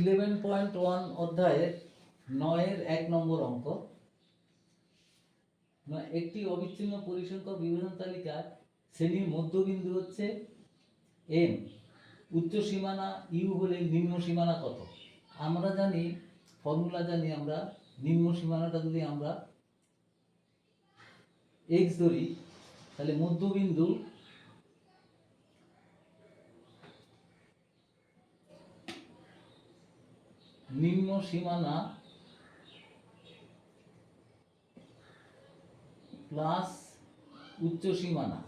Eleven point one অধ্যায়ের নয়ের এক নম্বর অঙ্ক। একটি অবিচ্ছিন্ন পরিসংখ্যক বিভাজন তালিকার শ্রেণির মধ্যবিন্দু হচ্ছে এম উচ্চ সীমানা ইউ হলে নিম্ন সীমানা কত? আমরা জানি, ফর্মুলা জানি আমরা, নিম্ন সীমানাটা যদি আমরা এক্স ধরি, তাহলে মধ্যবিন্দু নিম্ন সীমানা প্লাস উচ্চ সীমানা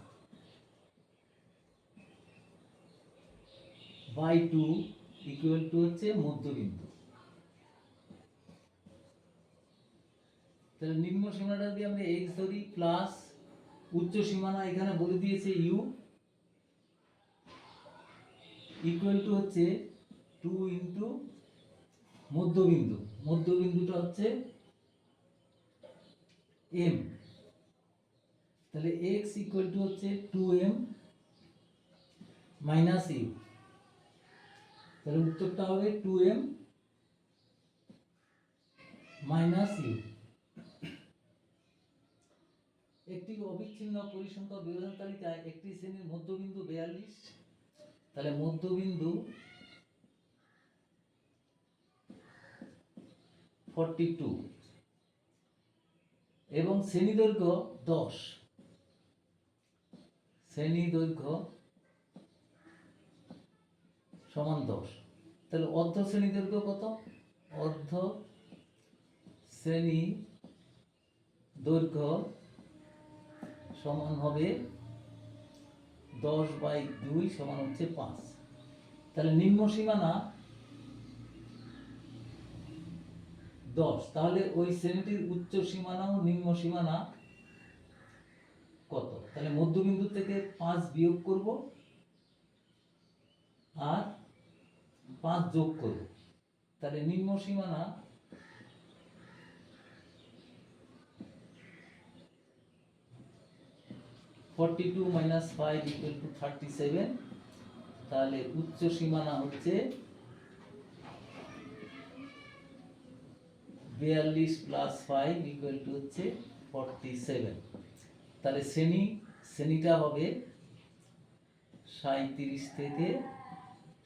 বাই টু ইকুয়াল টু হচ্ছে মধ্যবিন্দু। তাহলে নিম্ন সীমানাটা যদি আমরা এক্স ধরি প্লাস উচ্চ সীমানা এখানে বলে দিয়েছে ইউ ইকুয়াল টু হচ্ছে টু ইন্টু মধ্যবিন্দু। মধ্যবিন্দুটা হচ্ছে এম তাহলে এক্স ইকুয়াল টু হচ্ছে টু এম মাইনাস ইউ তাহলে উত্তরটা হবে টু এম মাইনাস ইউ একটি অবিচ্ছিন্ন পরিসংখ্যা বিভাজন তালিকায় একটি শ্রেণির মধ্যবিন্দু বেয়াল্লিশ। তাহলে মধ্যবিন্দু ফর্টি টু এবং শ্রেণি দৈর্ঘ্য দশ। শ্রেণি দৈর্ঘ্য সমান দশ। তাহলে অর্ধ শ্রেণি দৈর্ঘ্য কত? অর্ধ শ্রেণি দৈর্ঘ্য সমান হবে দশ বাই দুই সমান হচ্ছে পাঁচ। তাহলে নিম্ন সীমানা দশ। তাহলে ওই শ্রেণীটির উচ্চ সীমানা ও নিম্ন সীমানা কত? তাহলে মধ্যবিন্দু থেকে পাঁচ বিয়োগ করব আর পাঁচ যোগ করব। তাহলে নিম্ন সীমানা forty two minus five equal to thirty seven তাহলে উচ্চ সীমানা হচ্ছে বিয়াল্লিশ প্লাস ফাইভ ইকুয়াল টু হচ্ছে ফর্টি সেভেন তাহলে শ্রেণি, শ্রেণীটা হবে সাঁত্রিশ থেকে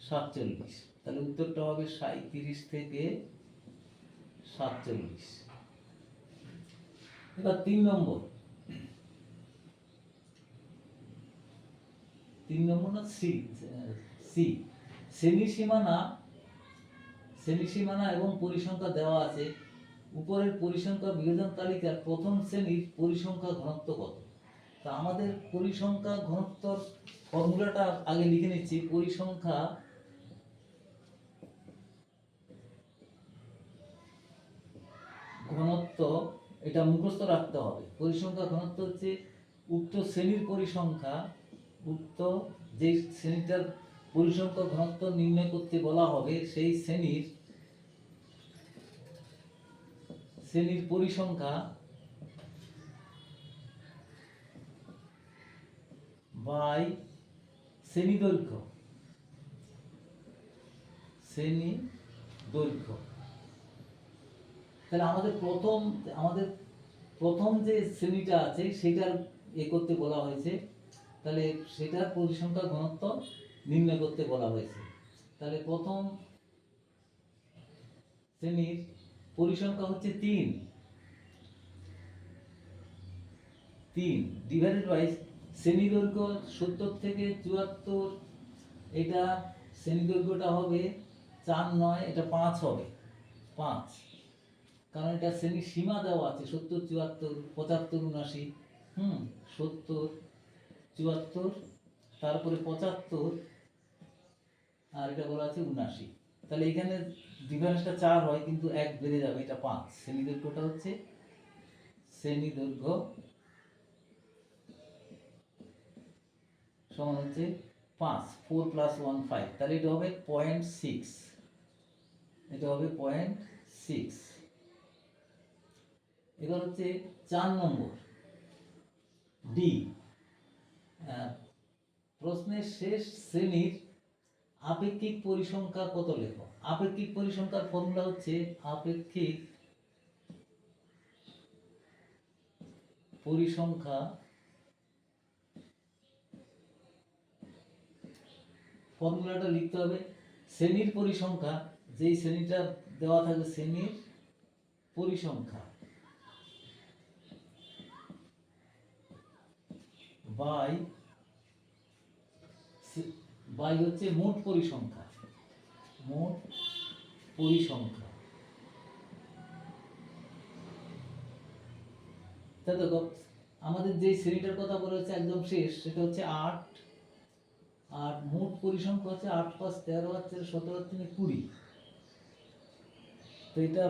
সাতচল্লিশ। তাহলে উত্তরটা হবে সাঁত্রিশ থেকে সাতচল্লিশ। এবার তিন নম্বর। তিন নম্বর না সি সি। শ্রেণি সীমানা শ্রেণি সীমানা এবং পরিসংখ্যা দেওয়া আছে। উপরের পরিসংখ্যা বিভাজন তালিকার প্রথম শ্রেণির পরিসংখ্যা ঘনত্ব কত? তা আমাদের পরিসংখ্যা ঘনত্ব ফর্মুলাটা আগে লিখে নিচ্ছি। পরিসংখ্যা ঘনত্ব, এটা মুখস্থ রাখতে হবে। পরিসংখ্যা ঘনত্ব হচ্ছে উক্ত শ্রেণির পরিসংখ্যা, উক্ত যে শ্রেণীটার পরিসংখ্যা ঘনত্ব নির্ণয় করতে বলা হবে, সেই শ্রেণির শ্রেণির পরিসংখ্যা বাই শ্রেণি দৈর্ঘ্য। শ্রেণি দৈর্ঘ্য। তাহলে আমাদের প্রথম আমাদের প্রথম যে শ্রেণীটা আছে, সেটার এ করতে বলা হয়েছে। তাহলে সেটার পরিসংখ্যা ঘনত্ব নির্ণয় করতে বলা হয়েছে। তাহলে প্রথম শ্রেণির পরিসংখ্যা হচ্ছে তিন। তিন ডিভাইডেড বাই শ্রেণি দৈর্ঘ্য সত্তর থেকে চুয়াত্তর, এটা শ্রেণি দৈর্ঘ্যটা হবে চার নয়, এটা পাঁচ হবে। পাঁচ। কারণ এটা শ্রেণির সীমা দেওয়া আছে, সত্তর, চুয়াত্তর, পঁচাত্তর উনাশি হুম, সত্তর, চুয়াত্তর, তারপরে পঁচাত্তর, আর এটা বলা আছে উনাশি তাহলে এখানে ডিফারেন্সটা চার হয়, কিন্তু এক বেড়ে যাবে, এটা পাঁচ। শ্রেণি দৈর্ঘ্যটা হচ্ছে শ্রেণি দৈর্ঘ্য সমান হচ্ছে পাঁচ ফোর প্লাস ওয়ান ফাইভ তাহলে এটা হবে পয়েন্ট সিক্স এটা হবে পয়েন্ট সিক্স এবার হচ্ছে চার নম্বর। ডি প্রশ্নের শেষ শ্রেণির আপেক্ষিক পরিসংখ্যা কত লেখো? আপেক্ষিক পরিসংখ্যার ফর্মুলা হচ্ছে আপেক্ষিক পরিসংখ্যা ফর্মুলাটা লিখতে হবে। শ্রেণির পরিসংখ্যা, যেই শ্রেণীটা দেওয়া থাকে শ্রেণির পরিসংখ্যা বাই বাই হচ্ছে মোট পরিসংখ্যা। মোট পরিসংখ্যা। তা দেখো, আমাদের যে শ্রেণীটার কথা বলা হচ্ছে একদম শেষ, সেটা হচ্ছে আট। আর মোট পরিসংখ্যা হচ্ছে আট পাঁচ তেরো আর তেরো সতেরো তিনে কুড়ি। তো এটা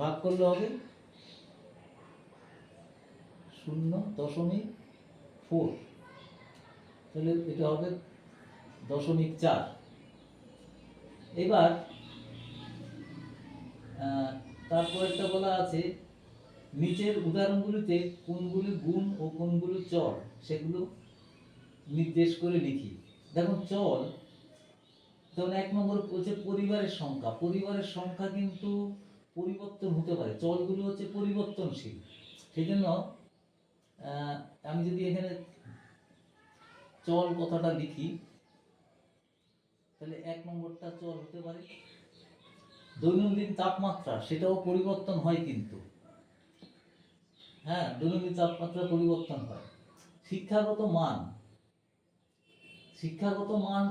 ভাগ করলে হবে শূন্য দশমিক ফোর তাহলে এটা হবে দশমিক চার। এবার তারপরেরটা বলা আছে, নিচের উদাহরণগুলিতে কোনগুলি গুণ ও কোনগুলি চল সেগুলো নির্দেশ করে লিখি। দেখুন চল যেমন এক নম্বর হচ্ছে পরিবারের সংখ্যা। পরিবারের সংখ্যা কিন্তু পরিবর্তন হতে পারে। চলগুলো হচ্ছে পরিবর্তনশীল। সেই জন্য আমি যদি এখানে চল কথাটা লিখি তাহলে এক নম্বরটা চল, হতে পারে দৈনন্দিন তাপমাত্রা, সেটাও পরিবর্তন হয় কিন্তু। হ্যাঁ দৈনন্দিন তাপমাত্রা পরিবর্তন হয়। শিক্ষাগত মান শিক্ষাগত মান,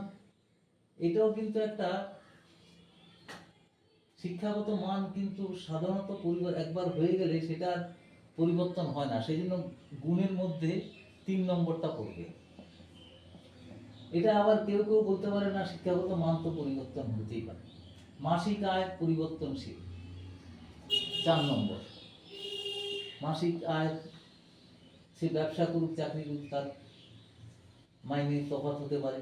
এটাও কিন্তু একটা, শিক্ষাগত মান কিন্তু সাধারণত পরিবার একবার হয়ে গেলে সেটা পরিবর্তন হয় না। সেই জন্য গুণের মধ্যে তিন নম্বরটা পড়বে। এটা আবার কেউ কেউ বলতে পারে না, শিক্ষাগত মান তো পরিবর্তন হতেই পারে। মাসিক আয় পরিবর্তনশীল। চার নম্বর। মাসিক আয় সে ব্যবসা করুক, চাকরি করুক, তার মাইনে তফাৎ হতে পারে।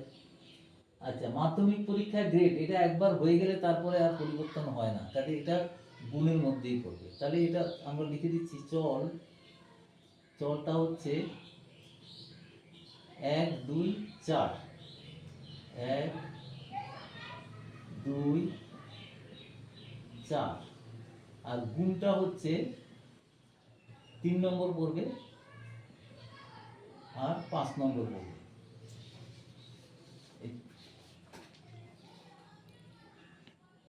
আচ্ছা মাধ্যমিক পরীক্ষায় গ্রেড এটা একবার হয়ে গেলে তারপরে আর পরিবর্তন হয় না। তাহলে এটা গুণের মধ্যেই পড়বে। তাহলে এটা আমরা লিখে দিচ্ছি, চল। চলটা হচ্ছে এক, দুই, চার। এক দুই চার। আর গুণটা হচ্ছে তিন নম্বর পড়বে আর পাঁচ নম্বর পড়বে